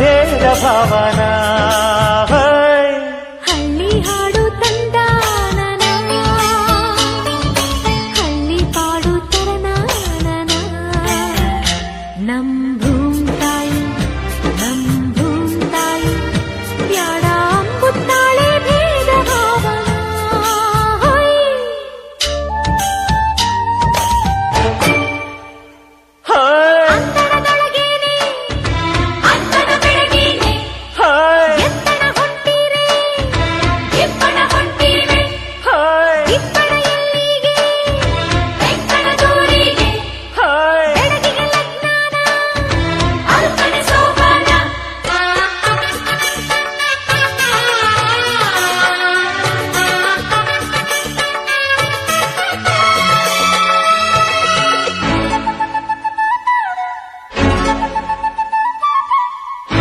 భేద భవనా.